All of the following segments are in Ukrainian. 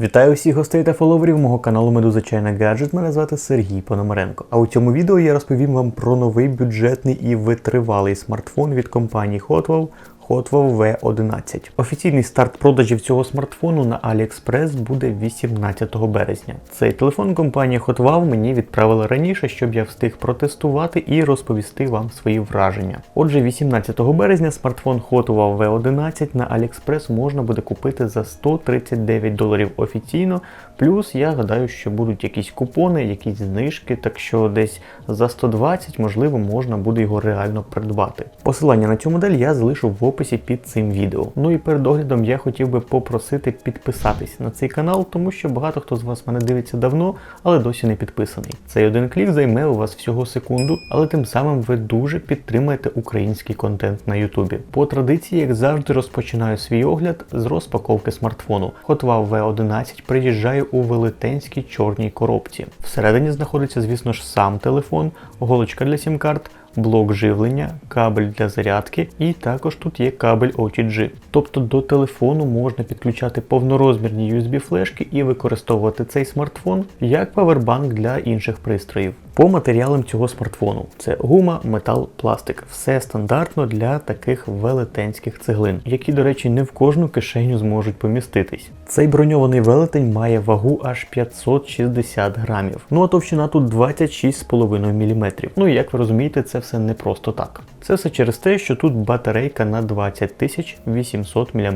Вітаю всіх гостей та фоловерів мого каналу Медуза Чайна Гаджет. Мене звати Сергій Пономаренко. А у цьому відео я розповім вам про новий бюджетний і витривалий смартфон від компанії Hotwell Hotwell V11. Офіційний старт продажів цього смартфону на AliExpress буде 18 березня. Цей телефон компанія Hotwell мені відправила раніше, щоб я встиг протестувати і розповісти вам свої враження. Отже, 18 березня смартфон Hotwell V11 на AliExpress можна буде купити за 139 доларів офіційно. Плюс я гадаю, що будуть якісь купони, якісь знижки, так що десь за 120, можливо, можна буде його реально придбати. Посилання на цю модель я залишу в описі під цим відео. Ну і перед оглядом я хотів би попросити підписатись на цей канал, тому що багато хто з вас мене дивиться давно, але досі не підписаний. Цей один клік займе у вас всього секунду, але тим самим ви дуже підтримаєте український контент на Ютубі. По традиції, як завжди, розпочинаю свій огляд з розпаковки смартфону. Hotwell V11 приїжджає у велетенській чорній коробці. Всередині знаходиться, звісно ж, сам телефон, голочка для сім-карт, блок живлення, кабель для зарядки, і також тут є кабель OTG. Тобто до телефону можна підключати повнорозмірні USB-флешки і використовувати цей смартфон як павербанк для інших пристроїв. По матеріалам цього смартфону це гума, метал, пластик. Все стандартно для таких велетенських цеглин, які, до речі, не в кожну кишеню зможуть поміститись. Цей броньований велетень має вагу аж 560 грамів. Ну а товщина тут 26,5 мм. Ну і як ви розумієте, це все не просто так. Це все через те, що тут батарейка на 20 800 мАч.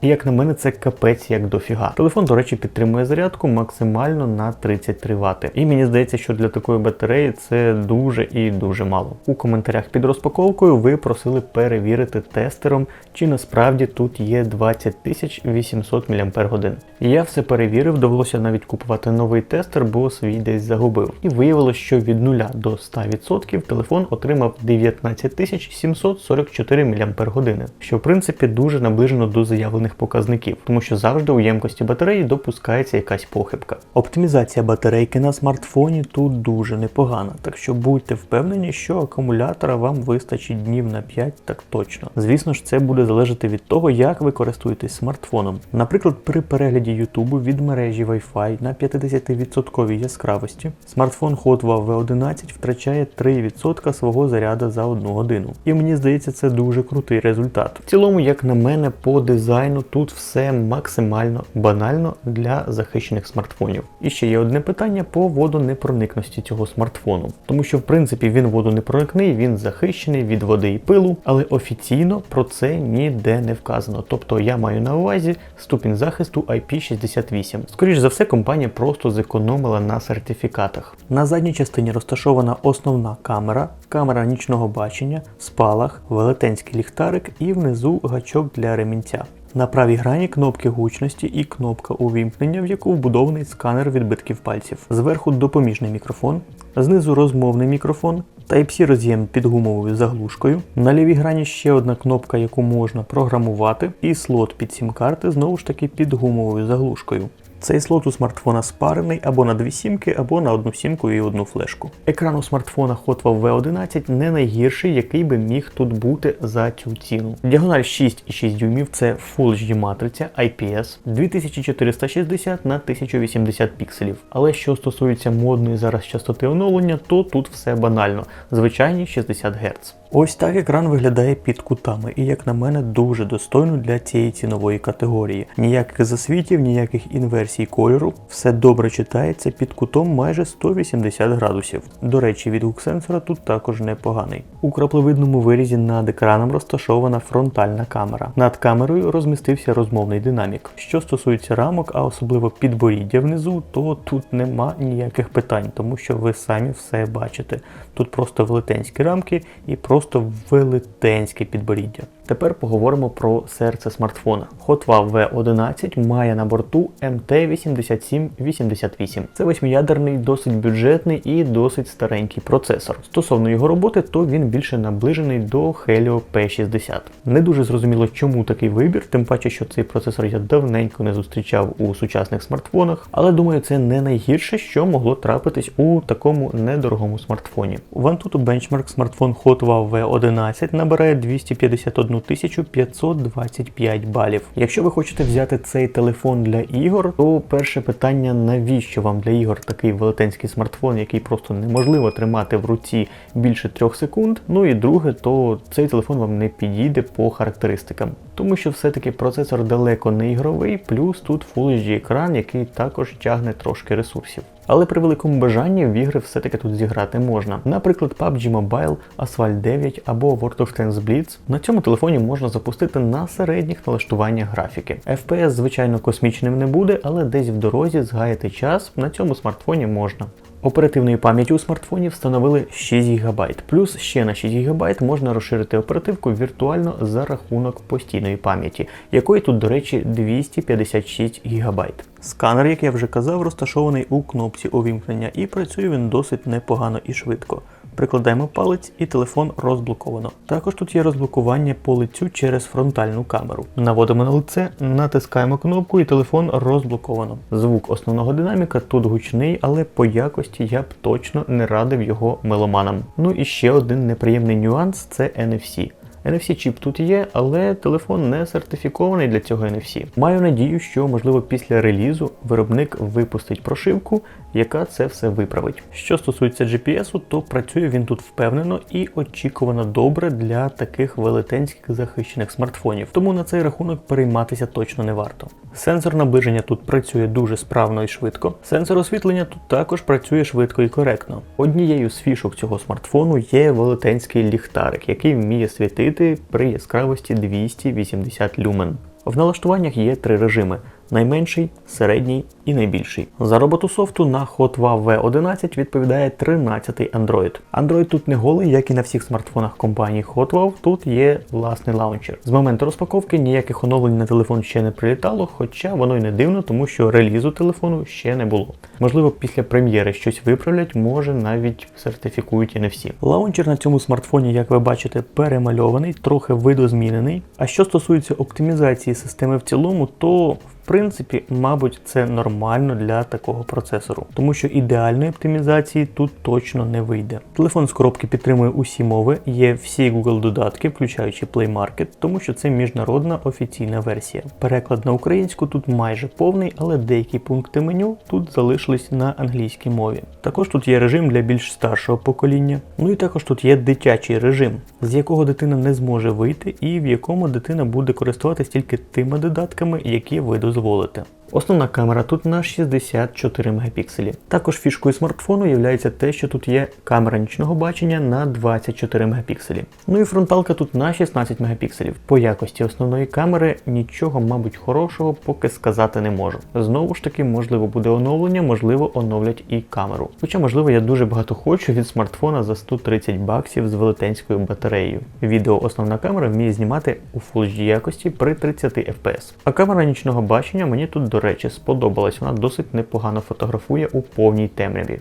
І як на мене, це капець як дофіга. Телефон, до речі, підтримує зарядку максимально на 33 Вт. І мені здається, що для такої батареї це дуже і дуже мало. У коментарях під розпаковкою ви просили перевірити тестером, чи насправді тут є 20 800 мАч. Я все перевірив, довелося навіть купувати новий тестер, бо свій десь загубив. І виявилось, що від 0 до 100% телефон отримав 19 744 мАч, що в принципі дуже наближено до заявлених показників, тому що завжди у ємкості батареї допускається якась похибка. Оптимізація батарейки на смартфоні тут дуже непогана, так що будьте впевнені, що акумулятора вам вистачить днів на 5 так точно. Звісно ж, це буде залежати від того, як ви користуєтесь смартфоном. Наприклад, при перегляді YouTube від мережі Wi-Fi на 50% яскравості смартфон Hotwell V11 втрачає 3% свого заряду за одну годину. І мені здається, це дуже крутий результат. В цілому, як на мене, по дизайну тут все максимально банально для захищених смартфонів. І ще є одне питання по водонепроникності цього смартфону, тому що в принципі він водонепроникний, він захищений від води і пилу, але офіційно про це ніде не вказано. Тобто я маю на увазі ступінь захисту IP68. Скоріше за все, компанія просто зекономила на сертифікатах. На задній частині розташована основна камера, камера нічного бачення, спалах, велетенський ліхтарик і внизу гачок для ремінця. На правій грані кнопки гучності і кнопка увімкнення, в яку вбудований сканер відбитків пальців. Зверху допоміжний мікрофон, знизу розмовний мікрофон, Type-C роз'єм під гумовою заглушкою. На лівій грані ще одна кнопка, яку можна програмувати, і слот під сім-карти знову ж таки під гумовою заглушкою. Цей слот у смартфона спарений або на дві сімки, або на одну сімку і одну флешку. Екран у смартфона Hotwell V11 не найгірший, який би міг тут бути за цю ціну. Діагональ 6,6 дюймів це Full HD матриця IPS 2460 на 1080 пікселів. Але що стосується модної зараз частоти оновлення, то тут все банально. Звичайні 60 Гц. Ось так екран виглядає під кутами, і, як на мене, дуже достойно для цієї цінової категорії. Ніяких засвітів, ніяких інверсій кольору, все добре читається під кутом майже 180 градусів. До речі, відгук сенсора тут також непоганий. У краплевидному вирізі над екраном розташована фронтальна камера. Над камерою розмістився розмовний динамік. Що стосується рамок, а особливо підборіддя внизу, то тут нема ніяких питань, тому що ви самі все бачите. Тут просто велетенські рамки і просто велетенське підборіддя. Тепер поговоримо про серце смартфона. Hotwell V11 має на борту MT8788. Це восьмиядерний, досить бюджетний і досить старенький процесор. Стосовно його роботи, то він більше наближений до Helio P60. Не дуже зрозуміло, чому такий вибір, тим паче, що цей процесор я давненько не зустрічав у сучасних смартфонах, але думаю, це не найгірше, що могло трапитись у такому недорогому смартфоні. В Antutu Benchmark смартфон Hotwell V11 набирає 251 525 балів. Якщо ви хочете взяти цей телефон для ігор, то перше питання: навіщо вам для ігор такий велетенський смартфон, який просто неможливо тримати в руці більше 3 секунд. Ну і друге, то цей телефон вам не підійде по характеристикам, тому що все-таки процесор далеко не ігровий, плюс тут Full HD екран, який також тягне трошки ресурсів. Але при великому бажанні в ігри все-таки тут зіграти можна. Наприклад, PUBG Mobile, Asphalt 9 або World of Tanks Blitz. На цьому телефоні можна запустити на середніх налаштуваннях графіки. FPS, звичайно, космічним не буде, але десь в дорозі згаяти час на цьому смартфоні можна. Оперативної пам'яті у смартфоні встановили 6 ГБ, плюс ще на 6 ГБ можна розширити оперативку віртуально за рахунок постійної пам'яті, якої тут, до речі, 256 ГБ. Сканер, як я вже казав, розташований у кнопці увімкнення і працює він досить непогано і швидко. Прикладаємо палець і телефон розблоковано. Також тут є розблокування по лицю через фронтальну камеру. Наводимо на лице, натискаємо кнопку і телефон розблоковано. Звук основного динаміка тут гучний, але по якості я б точно не радив його меломанам. Ну і ще один неприємний нюанс це NFC. NFC чіп тут є, але телефон не сертифікований для цього NFC. Маю надію, що можливо після релізу виробник випустить прошивку, яка це все виправить. Що стосується GPS, то працює він тут впевнено і очікувано добре для таких велетенських захищених смартфонів, тому на цей рахунок перейматися точно не варто. Сенсор наближення тут працює дуже справно і швидко. Сенсор освітлення тут також працює швидко і коректно. Однією з фішок цього смартфону є велетенський ліхтарик, який вміє світити при яскравості 280 люмен. В налаштуваннях є три режими: найменший, середній і найбільший. За роботу софту на Hotwa V11 відповідає 13-й Android. Android тут не голий, як і на всіх смартфонах компанії Hotwa, тут є власний лаунчер. З моменту розпаковки ніяких оновлень на телефон ще не прилітало, хоча воно й не дивно, тому що релізу телефону ще не було. Можливо, після прем'єри щось виправлять, може навіть сертифікують NFC. Лаунчер на цьому смартфоні, як ви бачите, перемальований, трохи видозмінений. А що стосується оптимізації системи в цілому, то в принципі, мабуть, це нормально для такого процесору, тому що ідеальної оптимізації тут точно не вийде. Телефон з коробки підтримує усі мови, є всі Google додатки, включаючи Play Market, тому що це міжнародна офіційна версія. Переклад на українську тут майже повний, але деякі пункти меню тут залишились на англійській мові. Також тут є режим для більш старшого покоління. Ну і також тут є дитячий режим, з якого дитина не зможе вийти, і в якому дитина буде користуватись тільки тими додатками, які ви дозволите. Основна камера тут на 64 мегапікселі. Також фішкою смартфону є те, що тут є камера нічного бачення на 24 мегапікселі. Ну і фронталка тут на 16 мегапікселів. По якості основної камери нічого, мабуть, хорошого поки сказати не можу. Знову ж таки, можливо, буде оновлення, можливо, оновлять і камеру. Хоча, можливо, я дуже багато хочу від смартфона за 130 баксів з велетенською батареєю. Відео основна камера вміє знімати у Full HD якості при 30 FPS. А камера нічного бачення мені тут до речі, сподобалась. Вона досить непогано фотографує у повній темряві.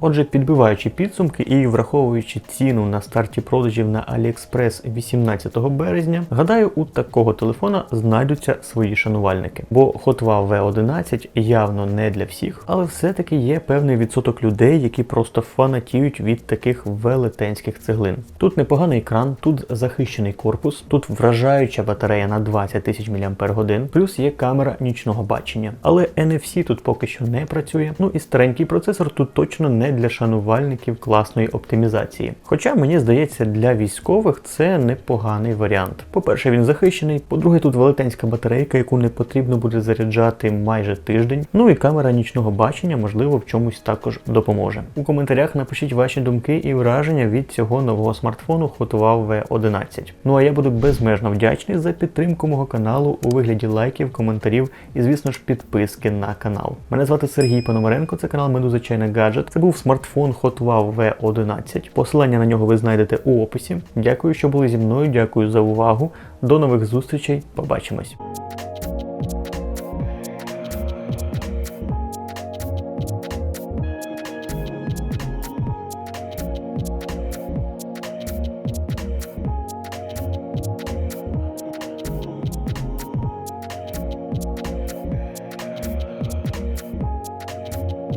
Отже, підбиваючи підсумки і враховуючи ціну на старті продажів на AliExpress 18 березня, гадаю, у такого телефона знайдуться свої шанувальники. Бо Hotwa V11 явно не для всіх, але все-таки є певний відсоток людей, які просто фанатіють від таких велетенських цеглин. Тут непоганий екран, тут захищений корпус, тут вражаюча батарея на 20 тисяч мАч, плюс є камера нічного бачення. Але NFC тут поки що не працює. Ну і старенький процесор тут точно не не для шанувальників класної оптимізації. Хоча мені здається, для військових це непоганий варіант. По-перше, він захищений. По-друге, тут велетенська батарейка, яку не потрібно буде заряджати майже тиждень. Ну і камера нічного бачення, можливо, в чомусь також допоможе. У коментарях напишіть ваші думки і враження від цього нового смартфону Hotwire V11. Ну а я буду безмежно вдячний за підтримку мого каналу у вигляді лайків, коментарів і, звісно ж, підписки на канал. Мене звати Сергій Пономаренко, це канал Медуза Чайна Гаджет. Це був смартфон Hotwire V11. Посилання на нього ви знайдете у описі. Дякую, що були зі мною. Дякую за увагу. До нових зустрічей. Побачимось.